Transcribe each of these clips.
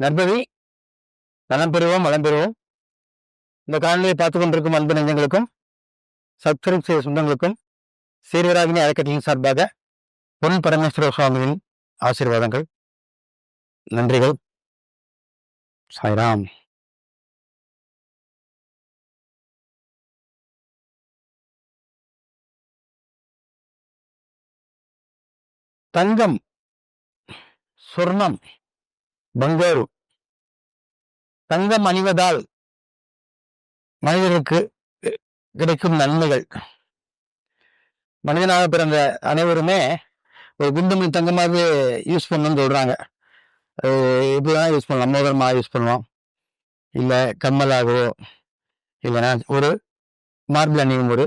நற்பவி நலம் பெறுவோம் வளம் பெறுவோம். இந்த காணொலியை பார்த்து கொண்டிருக்கும் அன்பு நெஞ்சங்களுக்கும் சப்ஸ்கிரைப் செய்த சொந்தங்களுக்கும் சீர்வராகினி அறக்கட்டளையின் சார்பாக பொன் பரமேஸ்வர சுவாமியின் ஆசீர்வாதங்கள் நன்றிகள். சாய்ராம். தங்கம் சொர்ணம். பங்காரு தங்கம் அணிவதால் மனிதனுக்கு கிடைக்கும் நன்மைகள். மனிதனாக பிறந்த அனைவருமே ஒரு குண்டுமணி தங்கமாகவே யூஸ் பண்ணணும்னு சொல்றாங்க. இப்படிதான் யூஸ் பண்ணலாம். மோதிரமாக யூஸ் பண்ணலாம். இல்லை கம்மலாகவோ இல்லைன்னா ஒரு மார்பிள் அணியும் ஒரு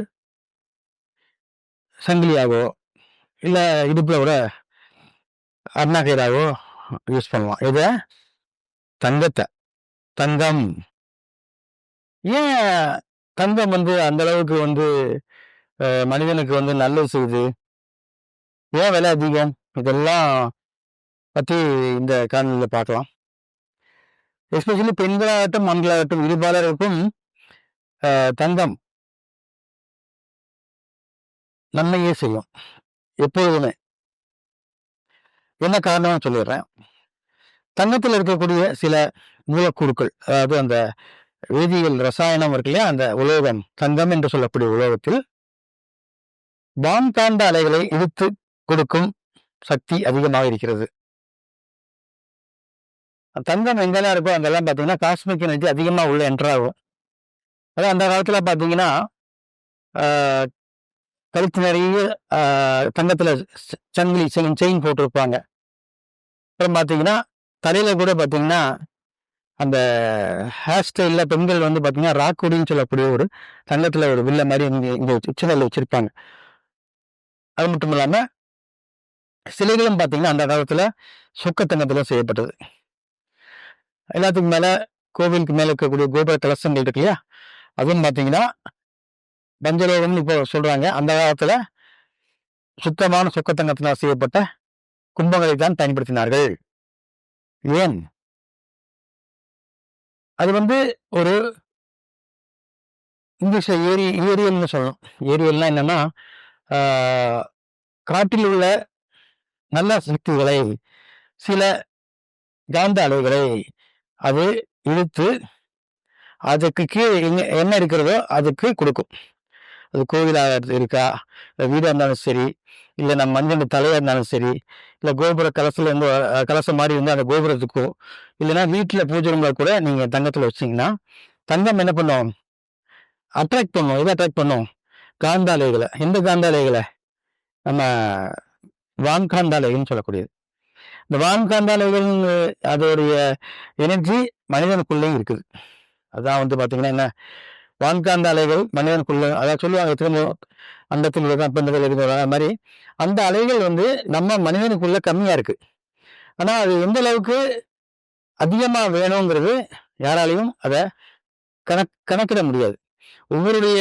சங்கிலியாகவோ இல்லை இடுப்பில் ஒரு அருணாக்கயிறாகவோ யூஸ் பண்ணலாம். இதை தங்கத்தை தங்கம். ஏன் தங்கம் வந்து அந்த அளவுக்கு வந்து மனிதனுக்கு வந்து நல்லது செய்யுது? ஏன் விலை அதிகம்? இதெல்லாம் பற்றி இந்த காணொலியில் பார்க்கலாம். எஸ்பெஷலி பெண்களாகட்டும் ஆண்களாகட்டும் இருபாலருக்கும் தங்கம் நன்மையே செய்யும். எப்பொழுதுமே. என்ன காரணம்னு சொல்லிடுறேன். தங்கத்தில் இருக்கக்கூடிய சில மூலக்கூறுகள் அதாவது அந்த வேதியியல் ரசாயனம் இருக்கு இல்லையா அந்த உலோகம் தங்கம் என்று சொல்லக்கூடிய உலோகத்தில் வான்காந்த அலைகளை இழுத்து கொடுக்கும் சக்தி அதிகமாக இருக்கிறது. தங்கம் எங்கெல்லாம் இருக்கோ அங்கெல்லாம் பார்த்தீங்கன்னா காஸ்மிக் எனர்ஜி அதிகமாக உள்ள என்ட்ராகும் அதாவது அந்த காலத்தில் பார்த்தீங்கன்னா கழுத்து நிறைய தங்கத்தில் சங்கிலி செயின் செயின் போட்டிருப்பாங்க. அப்புறம் பார்த்தீங்கன்னா தலையில் கூட பார்த்தீங்கன்னா அந்த ஹேர் ஸ்டைலில் பெண்கள் வந்து பார்த்தீங்கன்னா ராக்குடின்னு சொல்லக்கூடிய ஒரு தங்கத்தில் ஒரு வில்ல மாதிரி இங்கே இங்கே உச்சநிலை வச்சுருப்பாங்க. அது மட்டும் இல்லாமல் சிலைகளும் பார்த்தீங்கன்னா அந்த காலத்தில் சொக்கத்தங்கத்தில் செய்யப்பட்டது. எல்லாத்துக்கும் மேலே கோவிலுக்கு மேலே இருக்கக்கூடிய கோபுர கலசங்கள் இருக்கு இல்லையா? அதுவும் பார்த்தீங்கன்னா பஞ்சலோகம்னு இப்போ சொல்கிறாங்க அந்த காலத்தில் சுத்தமான சுக்கத்தங்கத்தினால் செய்யப்பட்ட கும்பங்களை தான் பயன்படுத்தினார்கள். ஏன்? அது வந்து ஒரு இங்கிலீஷில் ஏரி ஏரியல்னு சொல்லணும். ஏரியல்னா என்னன்னா காட்டில் உள்ள நல்ல சக்திகளை சில காந்த அலைகளை அது இழுத்து அதுக்கு கீழே என்ன இருக்கிறதோ அதுக்கு கொடுக்கும். அது கோவிலாக இருக்கா? இல்லை வீடாக இருந்தாலும் சரி இல்லை நம்ம மஞ்சள் தலையாக இருந்தாலும் சரி இல்லை கோபுர கலசில் இருந்து கலசம் மாதிரி இருந்தால் அந்த கோபுரத்துக்கோ இல்லைன்னா வீட்டில் பூஜை ரூமில் கூட நீங்கள் தங்கத்தில் வச்சிங்கன்னா தங்கம் என்ன பண்ணும்? அட்ராக்ட் பண்ணும். எதை அட்ராக்ட் பண்ணும்? காந்தாலைகளை. எந்த காந்தாலைகளை? நம்ம வான்காந்தாலைகள்னு சொல்லக்கூடியது. இந்த வான்காந்தாலைகள் அதோடைய எனர்ஜி மனிதனுக்குள்ளேயும் இருக்குது. அதான் வந்து பார்த்தீங்கன்னா என்ன? வான்காந்த அலைகள் மனிதனுக்குள்ள அதாவது சொல்லுவாங்க திரும்ப அண்டத்தில் வெப்பந்தங்கள் இருக்கிற மாதிரி. அந்த அலைகள் வந்து நம்ம மனிதனுக்குள்ள கம்மியாக இருக்குது ஆனால் அது எந்த அளவுக்கு அதிகமாக வேணுங்கிறது யாராலையும் அதை கணக் கணக்கிட முடியாது. ஒவ்வொருடைய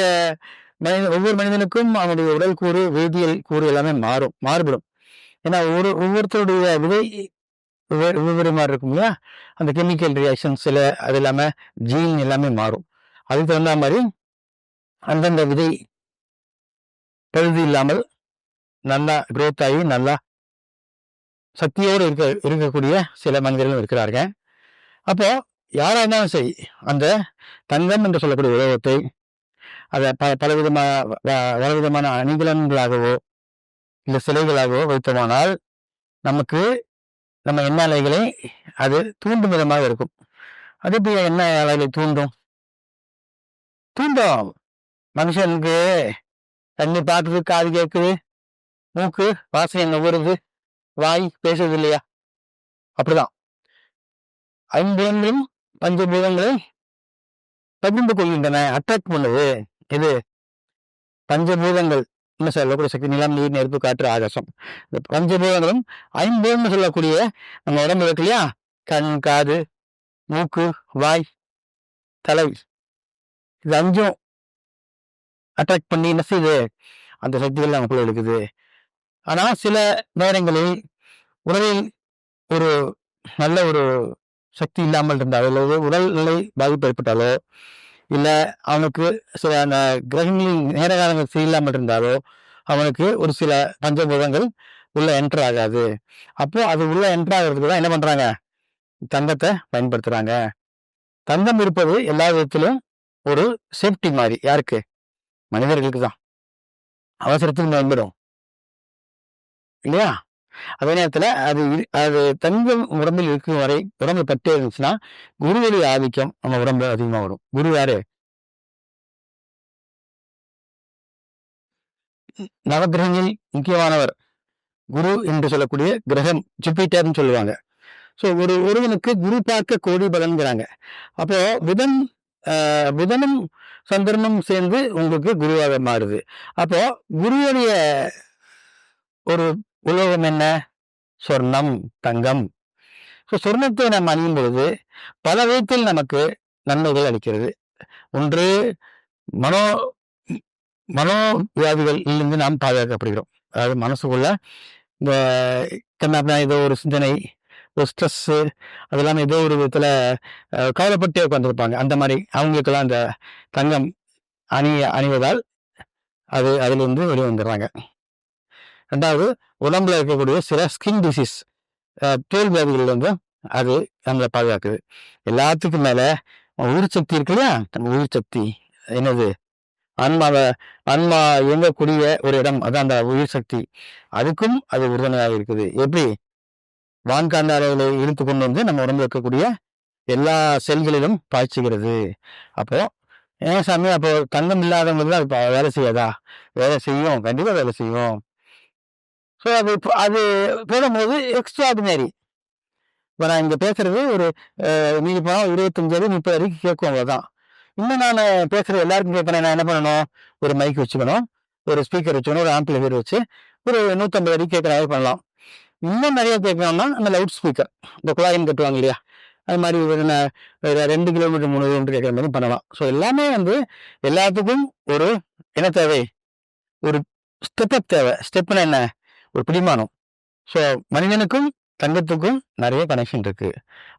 மனித ஒவ்வொரு மனிதனுக்கும் அவனுடைய உடல் கூறு வேதியியல் கூறு எல்லாமே மாறும் மாறுபடும். ஏன்னா ஒவ்வொரு ஒவ்வொருத்தருடைய விதை ஒவ்வொரு மாதிரி இருக்கும் இல்லையா? அந்த கெமிக்கல் ரியாக்ஷன்ஸில் அது இல்லாமல் ஜீன் எல்லாமே மாறும். அதுக்கு தகுந்த மாதிரி அந்தந்த விதை பழுது இல்லாமல் நல்லா குரோத் ஆகி நல்லா சக்தியோடு இருக்க இருக்கக்கூடிய சில மனிதர்களும் இருக்கிறார்கள். அப்போ யாராக இருந்தாலும் சரி அந்த தங்கம் என்று சொல்லக்கூடிய உலகத்தை அதை ப பல விதமான பல விதமான அணிகலன்களாகவோ இல்லை சிலைகளாகவோ வைத்தோமானால் நமக்கு நம்ம எண்ணாலைகளை அலைகளை அது தூண்டும் விதமாக இருக்கும். அது எப்படி என்ன அலைகளை தூண்டும்? தூண்டும் மனுஷனுக்கு தண்ணி பார்க்குது காது கேட்குது மூக்கு வாசனை நுகருது வாய் பேசுறது இல்லையா? அப்படிதான். ஐம்புலங்களும் பஞ்சபூதங்களை பகிர்ந்து கொள்கின்றன அட்ராக்ட் பண்ணுது. இது பஞ்சபூதங்கள். என்ன சொல்லக்கூடிய சக்தி நிலம் நீர் நெருப்பு காற்று ஆகாசம். இந்த பஞ்சபூதங்களும் ஐம்பூதம்னு சொல்லக்கூடிய நம்ம உடம்பு இருக்கு இல்லையா? கண் காது மூக்கு வாய் தலை இது அஞ்சும் அட்ராக்ட் பண்ணி என்ன செய்யுது? அந்த சக்திகள் நமக்குள்ள இருக்குது ஆனால் சில நேரங்களில் உடலில் ஒரு நல்ல ஒரு சக்தி இல்லாமல் இருந்தாலோ அல்லது உடல்நிலை பாதிப்பு ஏற்பட்டாலோ இல்லை அவனுக்கு சில அந்த கிரகங்களின் நேர காலங்கள் சரியில்லாமல் இருந்தாலோ அவனுக்கு ஒரு சில பஞ்சபூதங்கள் உள்ள என்டர் ஆகாது. அப்போ அது உள்ள என்டர் ஆகிறதுக்கு தான் என்ன பண்றாங்க? தங்கத்தை பயன்படுத்துறாங்க. தங்கம் இருப்பது எல்லா விதத்திலும் ஒரு சேஃப்டி மாதிரி யாருக்கு? மனிதர்களுக்கு தான் அவசரத்துக்கு பயன்படும். இல்லையா? அதே நேரத்துல அது அது தங்கம் உடம்பில் இருக்கும் வரை உடம்பு பட்டே இருந்துச்சுன்னா குருவெளி ஆதிக்கம் நம்ம உடம்புல அதிகமா வரும். குரு யாரு? நவகிரகங்களில் முக்கியமானவர். குரு என்று சொல்லக்கூடிய கிரகம் ஜூபிட்டர்னு சொல்லுவாங்க. ஸோ ஒரு ஒருவனுக்கு குரு பார்க்க கோடி பலன்கிறாங்க. அப்போ புதன் புதனும் சந்திரனும் சேர்ந்து உங்களுக்கு குருவாக மாறுது. அப்போ குருவுடைய ஒரு உலோகம் என்ன? சொர்ணம் தங்கம். ஸோ சொர்ணத்தை நாம் அணியும் பொழுது பல விதத்தில் நமக்கு நன்மைகள் அளிக்கிறது. ஒன்று மனோ மனோ வியாதிகளிலிருந்து நாம் பாதுகாக்கப்படுகிறோம். அதாவது மனசுக்குள்ள இந்த கண்ணாப்பினா ஏதோ ஒரு சிந்தனை ஸ்ட்ரெஸ்ஸு அதெல்லாம் ஏதோ ஒரு விதத்தில் கவலைப்பட்டே உட்காந்துருப்பாங்க அந்த மாதிரி அவங்களுக்கெல்லாம் அந்த தங்கம் அணி அணிவதால் அது அதிலிருந்து வெளியே வந்துடுறாங்க ரெண்டாவது உடம்புல இருக்கக்கூடிய சில ஸ்கின் டிசீஸ் தோல் வியாதிகள் வந்து அது நம்மளை பாதுகாக்குது. எல்லாத்துக்கும் மேலே உயிர் சக்தி இருக்கு இல்லையா? நம்ம உயிர் சக்தி என்னது? ஆன்மாவை ஆன்மா இயங்கக்கூடிய ஒரு இடம் அதான் அந்த உயிர் சக்தி. அதுக்கும் அது உறுதுணையாக இருக்குது. எப்படி? வான்காந்த அலைகளை இழுத்து கொண்டு வந்து நம்ம உடம்பு இருக்கக்கூடிய எல்லா செல்களிலும் பாய்ச்சுகிறது. அப்போ ஏன் சாமி? அப்போ தங்கம் இல்லாதவங்களுக்கு தான் அது வேலை செய்யாதா? வேலை செய்யும். கண்டிப்பாக வேலை செய்யும். ஸோ அது இப்போ அது போடும்போது எக்ஸ்ட்ராடினரி இப்போ நான் இங்கே பேசுறது ஒரு நீங்கள் போனால் இருபத்தஞ்சாவது முப்பது வரைக்கும் கேட்கும் அவ்வளோதான் இன்னும் நான் பேசுகிற எல்லாருக்கும் கேட்குறேன் நான் என்ன பண்ணணும்? ஒரு மைக் வச்சுக்கணும். ஒரு ஸ்பீக்கர் வச்சுக்கணும். ஒரு ஆம்பிளிஃபையர் வச்சு ஒரு நூற்றம்பது வரைக்கும் கேட்குற மாதிரி பண்ணலாம். இன்னும் நிறைய கேட்கணும்னா அந்த லவுட் ஸ்பீக்கர் இந்த குழாயின் கட்டுவாங்க இல்லையா? அது மாதிரி ஒரு ரெண்டு கிலோமீட்டர் மூணு கிலோமீட்டர் கேட்குற மாதிரி பண்ணலாம். ஸோ எல்லாமே வந்து எல்லாத்துக்கும் ஒரு என்ன தேவை? ஒரு ஸ்டெப்அப் தேவை. ஸ்டெப்னா என்ன? ஒரு பிடிமானம். ஸோ மனிதனுக்கும் தங்கத்துக்கும் நிறைய கனெக்ஷன் இருக்கு.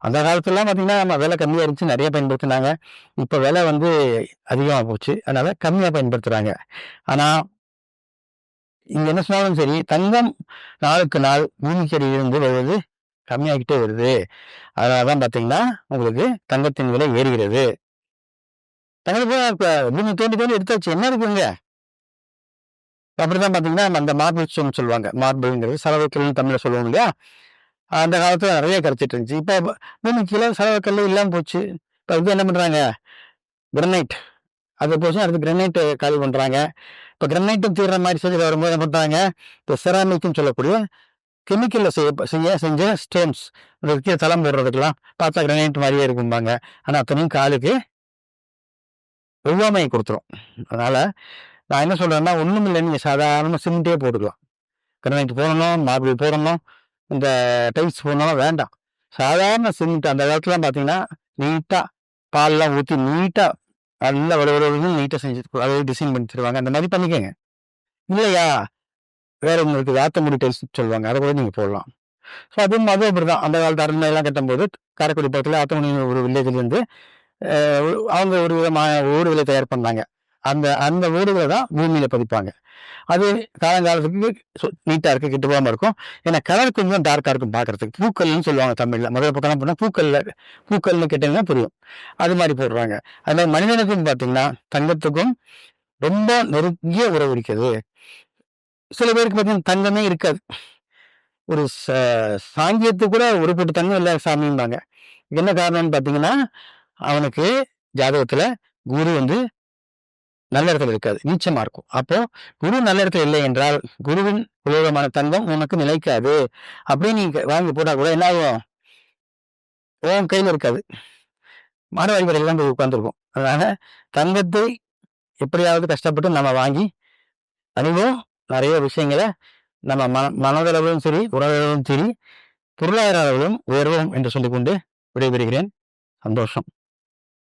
அந்த காலத்துலலாம் பார்த்தீங்கன்னா நம்ம விலை கம்மியாக இருந்துச்சு நிறைய பயன்படுத்தினாங்க. இப்போ விலை வந்து அதிகமாக போச்சு. அதனால கம்மியாக பயன்படுத்துகிறாங்க ஆனால் இங்கே என்ன சொன்னாலும் சரி தங்கம் நாளுக்கு நாள் பூமிக்கடியில் இருந்து வருவது கம்மியாகிட்டே வருது. அதனால தான் பார்த்தீங்கன்னா உங்களுக்கு தங்கத்தின் விலை ஏறுகிறது. தங்கத்தை இப்போ பூமி தோண்டி தோண்டி எடுத்தாச்சு என்ன இருக்குங்க அப்படிதான் பார்த்தீங்கன்னா அந்த மார்பிள் ஸ்டோன் சொல்லுவாங்க. மார்பிள்ங்கிறது சலவைக்கல்னு தமிழில் சொல்லுவோம் இல்லையா? அந்த காலத்தில் நிறைய கரைச்சிட்டு இருந்துச்சு. இப்போ பூமி கீழே சலவைக்கல் இல்லாமல் போச்சு. இப்போ இது என்ன பண்ணுறாங்க கிரனைட் அது போச்சு அடுத்து கிரனைட் காலி பண்ணுறாங்க இப்போ கிரனைட்டும் தீர்ற மாதிரி செஞ்சு வரும்போது என்ன பண்ணுறாங்க இப்போ செராமிக்னு சொல்லக்கூடிய கெமிக்கலில் செய்ய செய்ய செஞ்ச ஸ்டோன்ஸ் கீழே தளம் போடுறதுக்கெல்லாம் பார்த்தா கிரனைட் மாதிரியே இருக்கும்பாங்க. ஆனால் அத்தனையும் காலுக்கு ஒவ்வாமையை கொடுத்துரும். அதனால் நான் என்ன சொல்கிறேன்னா ஒன்றும் இல்லை. நீங்கள் சாதாரண சிமெண்ட்டே போட்டுக்கலாம். கிரனைட் போடணும் மார்பிள் போடணும் இந்த டைல்ஸ் போடணும் வேண்டாம். சாதாரண சிமெண்ட் அந்த காலத்துலாம் பார்த்தீங்கன்னா நீட்டாக பால்லாம் ஊற்றி நீட்டாக நல்லா வலுவலுன்னு நீட்டாக செஞ்சு அதாவது டிசைன் பண்ணி தருவாங்க. அந்த மாதிரி பண்ணிக்கோங்க. இல்லையா? வேற உங்களுக்கு வேத்தமுடி டைல்ஸ் சொல்லுவாங்க. அதை கூட நீங்கள் போடலாம். ஸோ அதுவும் அதுவும் அப்படிதான். அந்த காலத்து அரண்மையெல்லாம் கட்டும்போது காரைக்குடி பக்கத்தில் ஆத்தமணி ஒரு வில்லேஜ்லேருந்து அவங்க ஒரு விதமான ஊடுகளை தயார் பண்ணாங்க. அந்த அந்த ஊடுகளை தான் பூமியில் பதிப்பாங்க. அது காலங்காலத்துக்கு நீட்டாக இருக்குது கிட்ட போகாமல் இருக்கும். ஏன்னா கலர் கொஞ்சம் டார்க்காக இருக்கும் பார்க்கறதுக்கு. பூக்கள்னு சொல்லுவாங்க தமிழில். முதல்ல பக்கம் பண்ணால் பூக்கல்ல பூக்கள்னு கேட்டிங்கன்னா புரியும். அது மாதிரி போடுறாங்க. அது மாதிரி மனிதனுக்கும் பார்த்தீங்கன்னா தங்கத்துக்கும் ரொம்ப நெருங்கிய உறவு இருக்கிறது சில பேருக்கு பார்த்தீங்கன்னா தங்கமே இருக்காது. ஒரு ச- சாங்கியத்துக்கு கூட ஒரு போட்டு தங்கம் இல்லை சாமிம்பாங்க. என்ன காரணம்னு பார்த்தீங்கன்னா அவனுக்கு ஜாதகத்தில் குரு வந்து நல்ல இடத்துல இருக்காது. நீச்சமா இருக்கும். அப்போ குரு நல்ல இடத்துல இல்லை என்றால் குருவின் உலோகமான தங்கம் உனக்கு நிலைக்காது. அப்படியே நீ வாங்கி போட்டா கூட என்ன ஆகும்? உன் கையில இருக்காது. மாட கடையில் தான் போய் உட்காந்துருக்கும் அதனால தங்கத்தை எப்படியாவது கஷ்டப்பட்டு நம்ம வாங்கி அனுபவம் நிறைய விஷயங்களை நம்ம மன மனதளவிலும் சரி உறவிலும் சரி பொருளாதார அளவிலும் உயர்வோம் என்று சொல்லிக்கொண்டு விடைபெறுகிறேன். சந்தோஷம்.